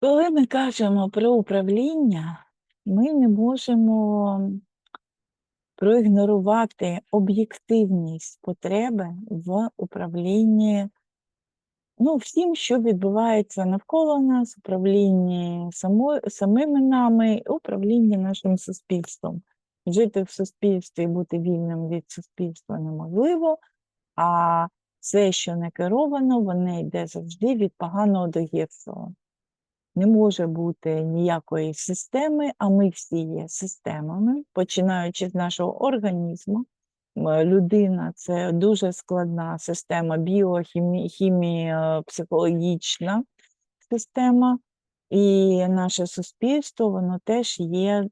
Коли ми кажемо про управління, ми не можемо проігнорувати об'єктивність потреби в управлінні ну, всім, що відбувається навколо нас, управлінні само, самими нами, управлінні нашим суспільством. Жити в суспільстві, і бути вільним від суспільства неможливо, а все, що не керовано, воно йде завжди від поганого до гіршого. Не може бути ніякої системи, а ми всі є системами, починаючи з нашого організму. Людина це дуже складна система, біохімія, психологічна система, і наше суспільство воно теж є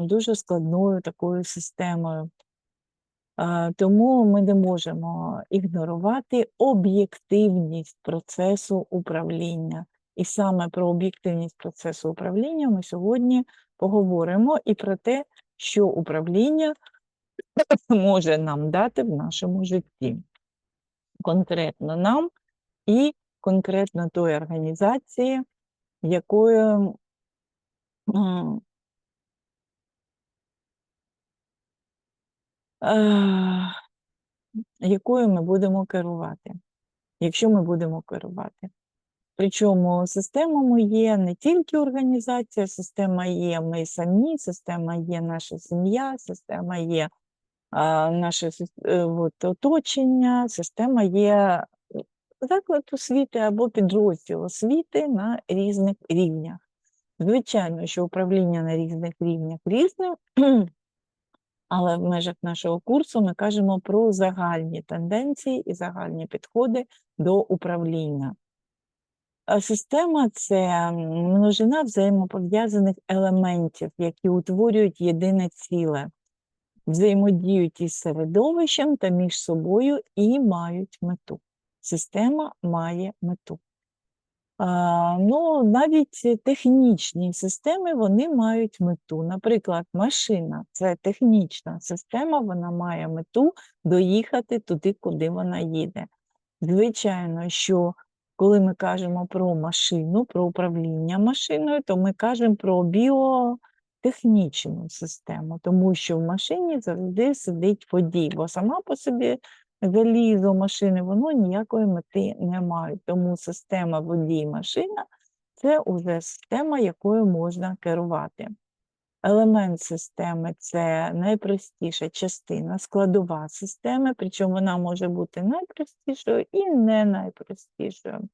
дуже складною такою системою. Е, Тому ми не можемо ігнорувати об'єктивність процесу управління. І саме про об'єктивність процесу управління ми сьогодні поговоримо і про те, що управління може нам дати в нашому житті. Конкретно нам і конкретно той організації, якою е, якою ми будемо керувати, якщо ми будемо керувати. Причому системами є не тільки організація, система є ми самі, система є наша сім'я, система є а, наше е, от, оточення, система є заклад освіти або підрозділ освіти на різних рівнях. Звичайно, що управління на різних рівнях різне, але в межах нашого курсу ми кажемо про загальні тенденції і загальні підходи до управління. А Система це множина взаємопов'язаних елементів, які утворюють єдине ціле, взаємодіють із середовищем та між собою і мають мету. Система має мету. А, ну, навіть технічні системи вони мають мету. Наприклад, машина це технічна система, вона має мету доїхати туди, куди вона їде. Звичайно, що коли ми кажемо про машину, про управління машиною, то ми кажемо про біотехнічну систему, тому що в машині завжди сидить водій, бо сама по собі залізо машини, воно ніякої мети не має. Тому система водій-машина це вже система, якою можна керувати. Елемент системи це найпростіша частина, складова системи, причому вона може бути найпростішою і не найпростішою.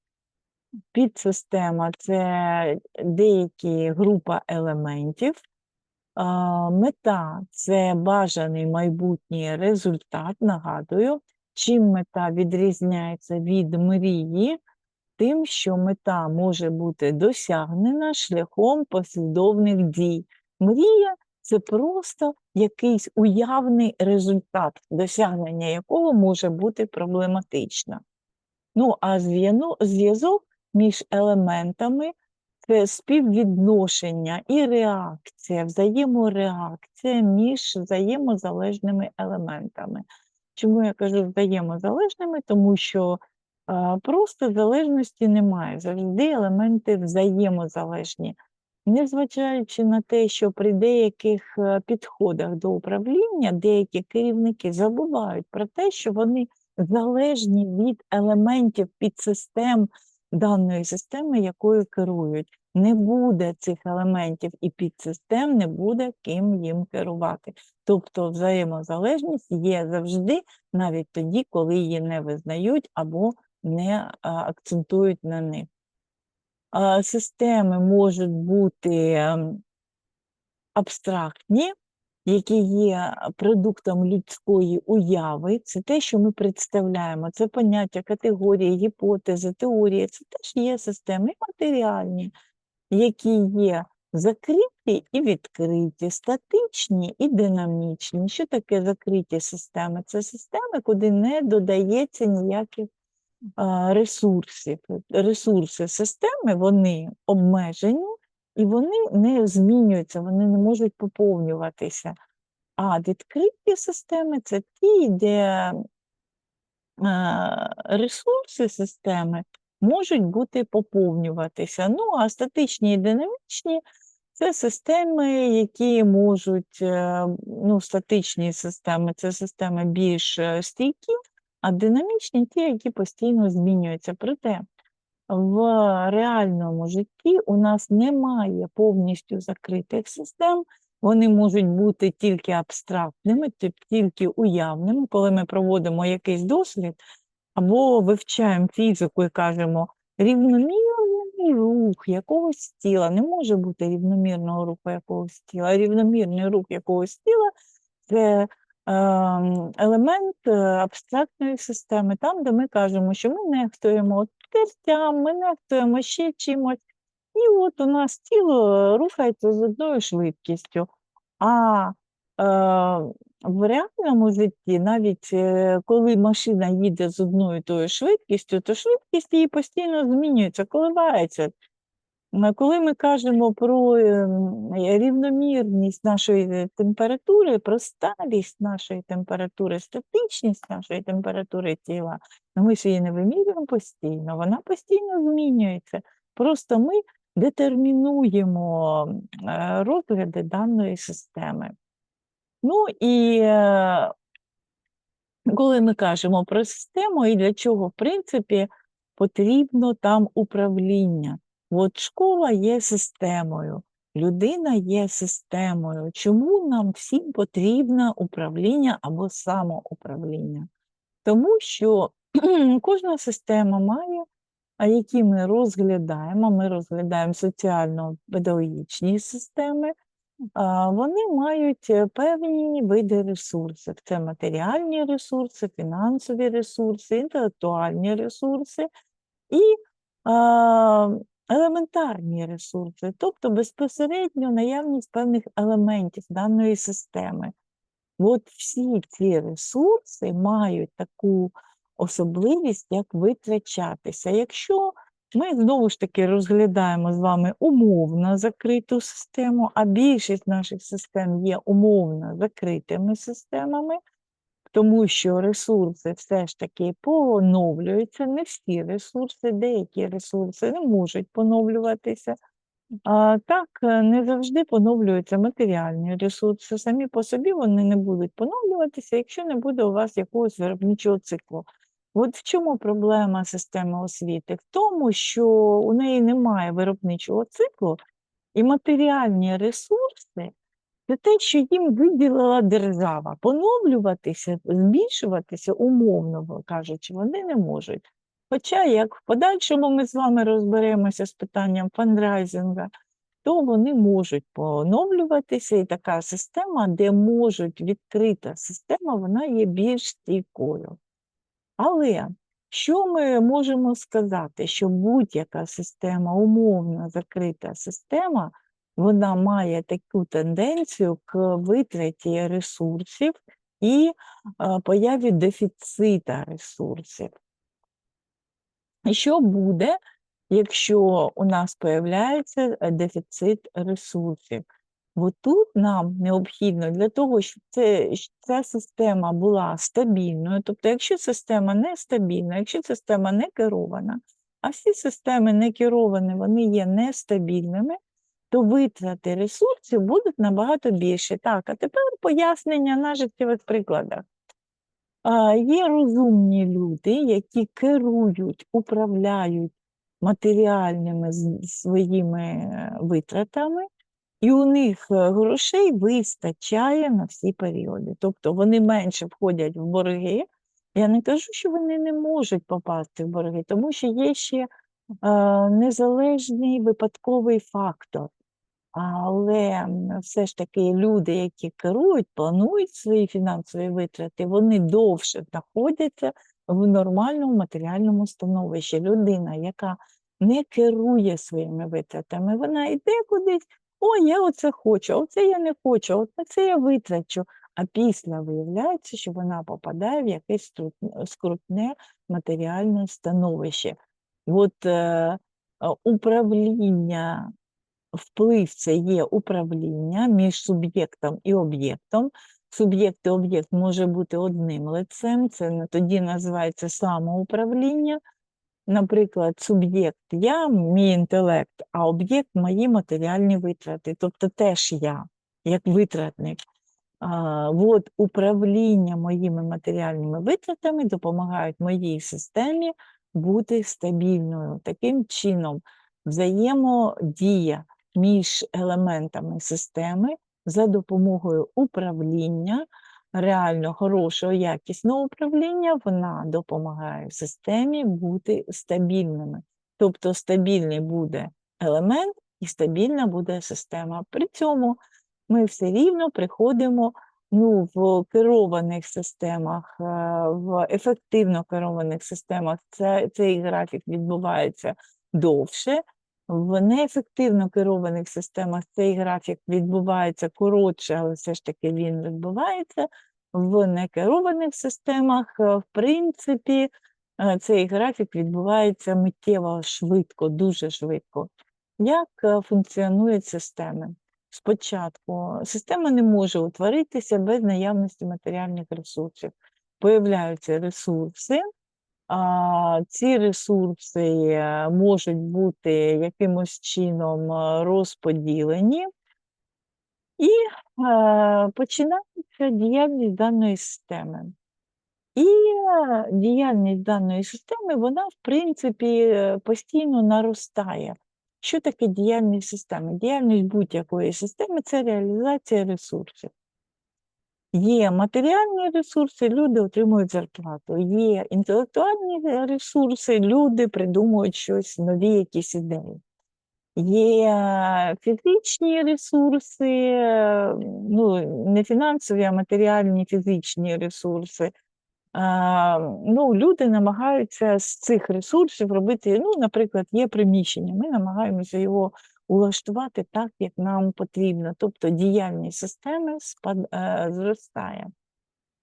Підсистема це деякі група елементів. Мета це бажаний майбутній результат. Нагадую, чим мета відрізняється від мрії, тим, що мета може бути досягнена шляхом послідовних дій. Мрія це просто якийсь уявний результат, досягнення якого може бути проблематично. Ну, а зв'язок між елементами це співвідношення і реакція, взаємореакція між взаємозалежними елементами. Чому я кажу взаємозалежними? Тому що просто залежності немає. Завжди елементи взаємозалежні. Незважаючи на те, що при деяких е, підходах до управління деякі керівники забувають про те, що вони залежні від елементів підсистем даної системи, якою керують. Не буде цих елементів і підсистем, не буде ким їм керувати. Тобто взаємозалежність є завжди, навіть тоді, коли її не визнають або не акцентують на них. Системи можуть бути ем, абстрактні, які є продуктом людської уяви, це те, що ми представляємо, це поняття, категорії, гіпотези, теорії, це теж є системи матеріальні, які є закриті і відкриті, статичні і динамічні. Що таке закриті системи? Це системи, куди не додається ніяких ресурсів. Ресурси системи вони обмежені і вони не змінюються, вони не можуть поповнюватися. А відкриті системи це ті, де ресурси системи можуть бути поповнюватися. Ну, а статичні і динамічні це системи, які можуть, е, ну, статичні системи це системи більш е, стійкі, а динамічні ті, які постійно змінюються. Проте в реальному житті у нас немає повністю закритих систем, вони можуть бути тільки абстрактними, тільки уявними, коли ми проводимо якийсь дослід або вивчаємо фізику і кажемо рівномірний рух якогось тіла. Не може бути рівномірного руху якогось тіла. Рівномірний рух якогось тіла це елемент е, абстрактної системи, там, де ми кажемо, що ми нехтуємо тертям, ми нехтуємо ще чимось. І от у нас тіло рухається з одною швидкістю. А е, в реальному житті, навіть е, коли машина їде з одною тою швидкістю, то швидкість її постійно змінюється, коливається. Коли ми кажемо про ем, рівномірність нашої е, температури, про сталість нашої температури, статичність нашої температури тіла, ну ми ж її не вимірюємо постійно, вона постійно змінюється. Просто ми детермінуємо е, розгляди даної системи. Ну і е, коли ми кажемо про систему і для чого, в принципі, потрібно там управління. От школа є системою, людина є системою. Чому нам всім потрібно управління або самоуправління? Тому що кожна система має, а які ми розглядаємо, ми розглядаємо соціально-педагогічні системи, вони мають е, певні види ресурсів. Це матеріальні ресурси, фінансові ресурси, інтелектуальні ресурси і елементарні ресурси, тобто безпосередньо наявність певних елементів даної системи. От всі ці ресурси мають таку особливість, як витрачатися. Якщо ми знову ж таки розглядаємо з вами умовно закриту систему, а більшість наших систем є умовно закритими системами, тому що ресурси все ж таки поновлюються, не всі ресурси, деякі ресурси не можуть поновлюватися. А, так, е, не завжди поновлюються матеріальні ресурси. Самі по собі вони не будуть поновлюватися, якщо не буде у вас якогось виробничого циклу. От в чому проблема системи освіти? В тому, що у неї немає виробничого циклу, і матеріальні ресурси це те, що їм виділила держава. Поновлюватися, збільшуватися, умовно кажучи, вони не можуть. Хоча, як в подальшому ми з вами розберемося з питанням фандрайзинга, то вони можуть поновлюватися, і така система, де можуть відкрита система, вона є більш стійкою. Але що ми можемо сказати, що будь-яка система, умовно закрита система, вона має таку тенденцію к витраті ресурсів і е, появі дефіцита ресурсів. І що буде, якщо у нас появляється е, дефіцит ресурсів? Бо тут нам необхідно для того, щоб це, ця система була стабільною, тобто, якщо система нестабільна, якщо система не керована, а всі системи не керовані, вони є нестабільними, то витрати ресурсів будуть набагато більше. Так, а тепер пояснення на життєвих прикладах. Є розумні люди, які керують, управляють матеріальними своїми е, витратами, і у них е, грошей вистачає на всі періоди. Тобто вони менше входять в борги. Я не кажу, що вони не можуть попасти в борги, тому що є ще е, незалежний випадковий фактор. Але все ж таки люди, які керують, планують свої фінансові витрати, вони довше знаходяться в нормальному матеріальному становищі. Людина, яка не керує своїми витратами, вона йде кудись, о, я оце хочу, оце я не хочу, от це я витрачу. А після виявляється, що вона попадає в якесь скрутне матеріальне становище. От е, управління вплив це є управління між суб'єктом і об'єктом. Суб'єкт і об'єкт може бути одним лицем, це тоді називається самоуправління. наприклад, суб'єкт я, мій інтелект, а об'єкт мої матеріальні витрати, тобто теж я, як витратник. А, от управління моїми матеріальними витратами допомагають моїй системі бути стабільною. Таким чином, взаємодія між елементами системи за допомогою управління, реально хорошого, якісного управління, вона допомагає системі бути стабільними. Тобто стабільний буде елемент і стабільна буде система. При цьому ми все рівно приходимо ну, в керованих системах, е, в ефективно керованих системах це, цей графік відбувається довше. В неефективно керованих системах цей графік відбувається коротше, але все ж таки він відбувається. В некерованих системах, е, в принципі, е, цей графік відбувається миттєво швидко, дуже швидко. Як е, функціонують системи? Спочатку система не може утворитися без наявності матеріальних ресурсів. Появляються ресурси, ці ресурси е, можуть бути якимось чином е, розподілені, і е, починається діяльність даної системи. І діяльність даної системи, вона, в принципі, постійно наростає. Що таке діяльність системи? Діяльність будь-якої системи це реалізація ресурсів. Є матеріальні ресурси, люди отримують зарплату. Є інтелектуальні е, ресурси, люди придумують щось, нові якісь ідеї. Є фізичні ресурси, е, ну, не фінансові, а матеріальні фізичні ресурси. А, ну, люди намагаються з цих ресурсів робити, ну, наприклад, є приміщення, ми намагаємося його улаштувати так, як нам потрібно. Тобто діяльність системи спад, е, зростає.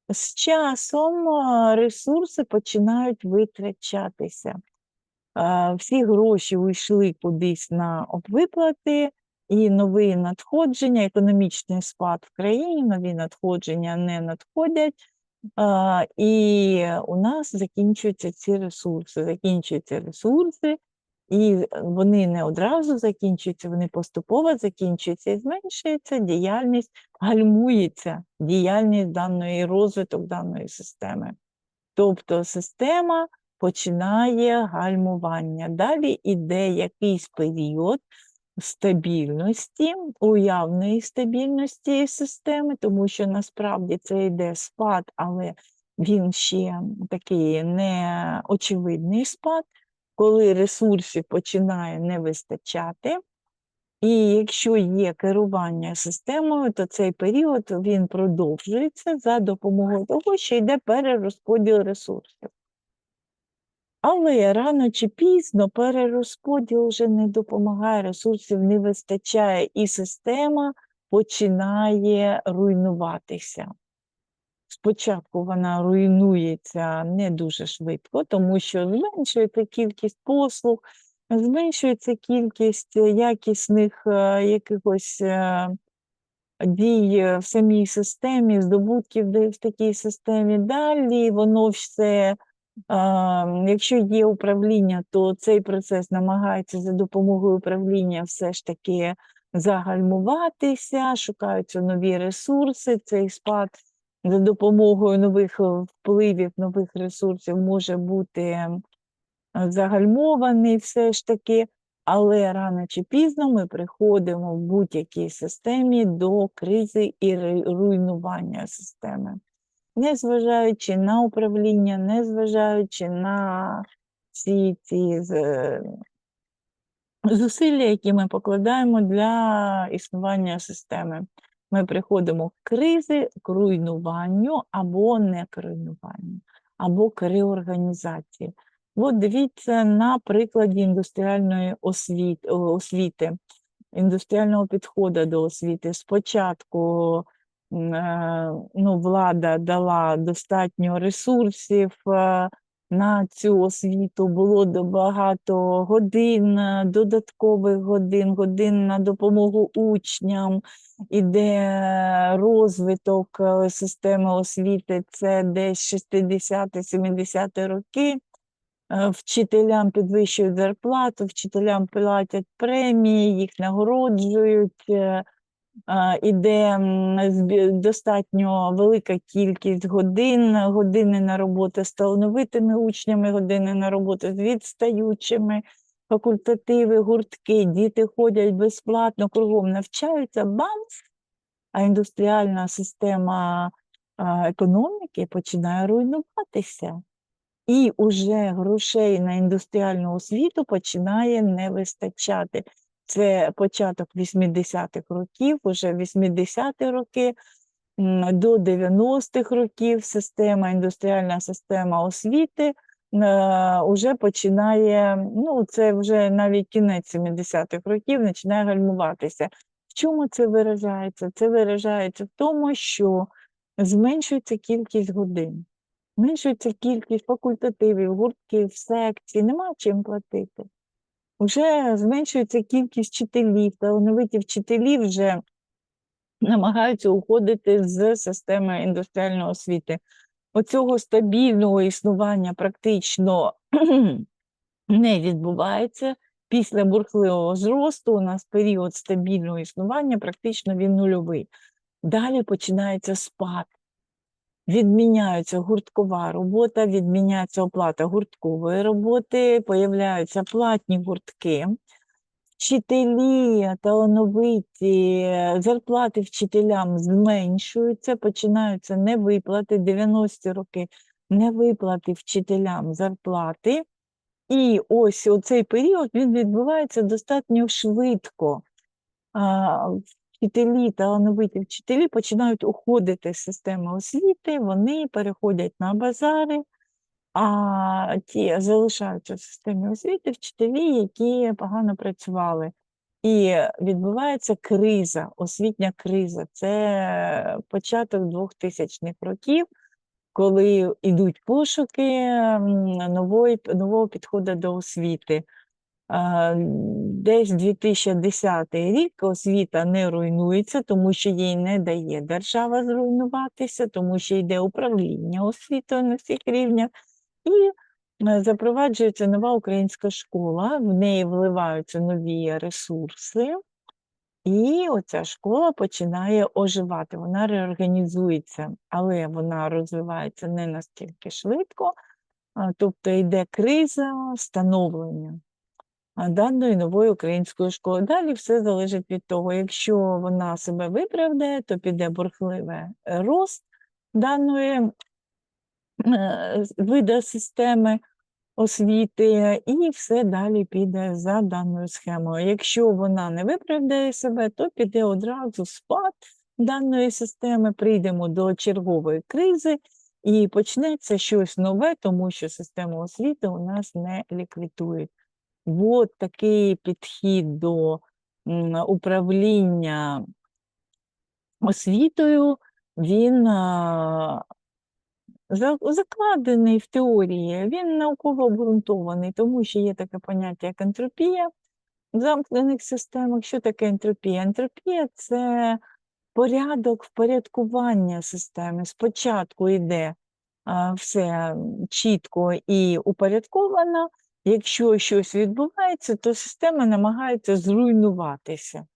З часом е, ресурси починають витрачатися. Е, всі гроші уйшли кудись на обвиплати, і нові надходження, економічний спад в країні, нові надходження не надходять. І у нас закінчуються ці ресурси. Закінчуються ресурси, і вони не одразу закінчуються, вони поступово закінчуються і зменшується діяльність, гальмується діяльність даної розвиток даної системи. Тобто система починає гальмування. Далі йде якийсь період, стабільності, уявної стабільності системи, тому що насправді це йде спад, але він ще такий неочевидний спад, коли ресурсів починає не вистачати. І якщо є керування системою, то цей період він продовжується за допомогою того, що йде перерозподіл ресурсів. Але рано чи пізно перерозподіл вже не допомагає, ресурсів не вистачає, і система починає руйнуватися. Спочатку вона руйнується не дуже швидко, тому що зменшується кількість послуг, зменшується кількість якісних е, якихось е, дій в самій системі, здобутків в такій системі. Далі воно все Якщо є управління, то цей процес намагається за допомогою управління все ж таки загальмуватися, шукаються нові ресурси. Цей спад за допомогою нових е, впливів, нових ресурсів може бути загальмований все ж таки, але рано чи пізно ми приходимо в будь-якій системі до кризи і руйнування системи незважаючи на управління, незважаючи на всі ці зусилля, які ми покладаємо для існування системи. Ми приходимо к кризи, к руйнуванню або не к руйнуванню, або к реорганізації. От дивіться на прикладі індустріальної освіти, освіти індустріального підходу до освіти. Спочатку Е, ну, влада дала достатньо ресурсів е, на цю освіту, було багато годин, е, додаткових годин, годин на допомогу учням, іде розвиток системи освіти, це десь 60-70 роки. е, вчителям підвищують зарплату, вчителям платять премії, їх нагороджують. Іде достатньо велика кількість годин, години на роботу з талановитими учнями, години на роботу з відстаючими, факультативи, гуртки, діти ходять безплатно, кругом навчаються, бамс, а індустріальна система економіки починає руйнуватися. І уже грошей на індустріальну освіту починає не вистачати. Це початок 80-х років, уже 80-ті роки до 90-х років система, індустріальна система освіти е, уже починає, ну це вже навіть кінець 70-х років починає гальмуватися. В чому це виражається? Це виражається в тому, що зменшується кількість годин, зменшується кількість факультативів, гуртків, секцій, нема чим платити. Вже зменшується кількість вчителів, талановиті вчителі вже намагаються уходити з системи індустріальної освіти. Оцього стабільного існування практично не відбувається. Після бурхливого зросту у нас період стабільного існування практично він нульовий. Далі починається спад. Відміняється гурткова робота, відміняється оплата гурткової роботи, появляються платні гуртки. Вчителі талановиті, зарплати вчителям зменшуються, починаються невиплати, 90-ті роки невиплати вчителям зарплати. І ось оцей період він відбувається достатньо швидко. Вчителі, талановиті вчителі починають уходити з системи освіти, вони переходять на базари, а ті залишаються в системі освіти вчителі, які погано працювали. І відбувається криза, освітня криза. Це початок 2000-х років, коли йдуть пошуки нової, нового підходу до освіти. Десь 2010 рік освіта не руйнується, тому що їй не дає держава зруйнуватися, тому що йде управління освітою на всіх рівнях. І е, запроваджується нова українська школа, в неї вливаються нові ресурси, і оця школа починає оживати, вона реорганізується, але вона розвивається не настільки швидко, тобто йде криза становлення даної нової української школи. Далі все залежить від того, якщо вона себе виправдає, то піде бурхливий е, рост даної е, вида системи освіти, і все далі піде за даною схемою. Якщо вона не виправдає себе, то піде одразу спад даної системи, прийдемо до чергової кризи. І почнеться щось нове, тому що систему освіти у нас не ліквідують. От такий підхід до управління освітою, він закладений в теорії, він науково обґрунтований, тому що є таке поняття як ентропія в замкнених системах. Що таке ентропія? Ентропія це порядок впорядкування системи. Спочатку йде все чітко і упорядковано. Якщо щось відбувається, то система намагається зруйнуватися.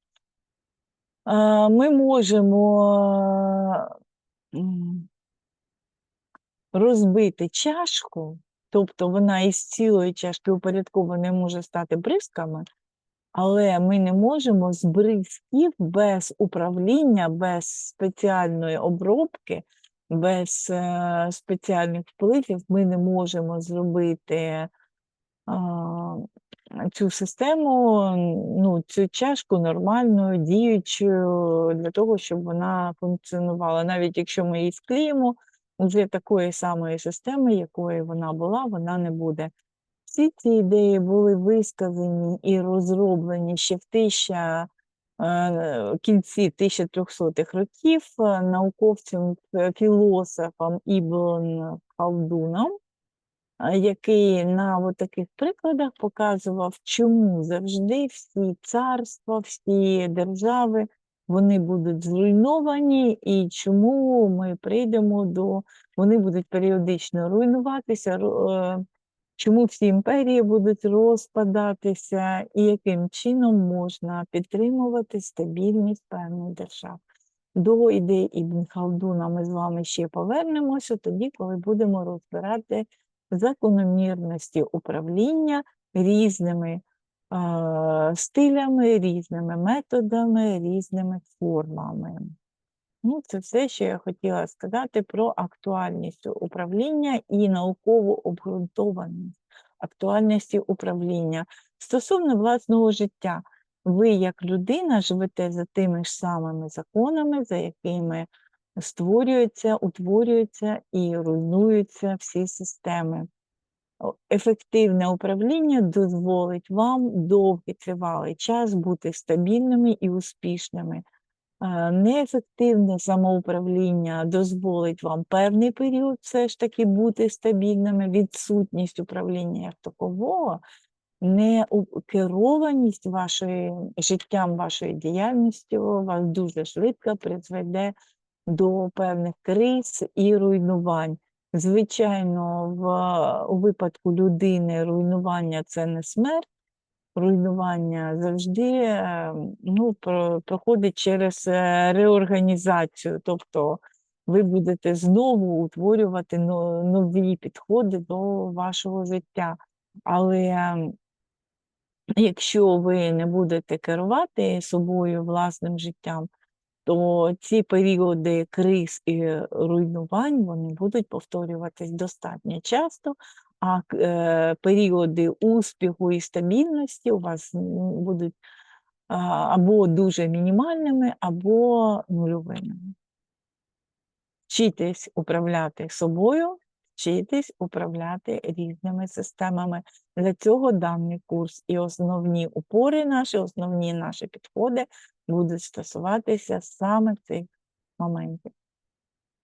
Ми можемо розбити чашку, тобто вона із цілої чашки упорядкованої може стати бризками, але ми не можемо з бризків без управління, без спеціальної обробки, без е, спеціальних впливів ми не можемо зробити цю систему, ну, цю чашку нормальною, діючою для того, щоб вона функціонувала. Навіть якщо ми її склеїмо, вже такої самої системи, якою вона була, вона не буде. Всі ці ідеї були висказані і розроблені ще в тисяча, е, кінці 1300-х років е, науковцем, е, філософом Ібн Халдуном, який на таких прикладах показував, чому завжди всі царства, всі держави вони будуть зруйновані, і чому ми прийдемо до вони будуть періодично руйнуватися, е, чому всі імперії будуть розпадатися, і яким чином можна підтримувати стабільність певних держав. До ідей Ібн Халдуна ми з вами ще повернемося тоді, коли будемо розбирати закономірності управління різними е, стилями, різними методами, різними формами. Ну, це все, що я хотіла сказати про актуальність управління і наукову обґрунтованість актуальності управління. Стосовно власного життя, ви як людина живете за тими ж самими законами, за якими створюються, утворюються і руйнуються всі системи. Ефективне управління дозволить вам довгий тривалий час бути стабільними і успішними. Е, Неефективне самоуправління дозволить вам певний період все ж таки бути стабільними, відсутність управління як такового, не у- керованість вашої життям, вашою діяльністю вас дуже швидко призведе до певних криз і руйнувань. Звичайно, в, у випадку людини руйнування це не смерть, руйнування завжди е, ну, про- проходить через е, реорганізацію. Тобто ви будете знову утворювати нові підходи до вашого життя. Але якщо ви не будете керувати собою власним життям, то ці періоди криз і руйнувань вони будуть повторюватись достатньо часто, а е, періоди успіху і стабільності у вас будуть або дуже мінімальними, або нульовими. Вчитись управляти собою, вчитись управляти різними системами. Для цього даний курс і основні упори наші, основні наші підходи будуть стосуватися саме цих моментів.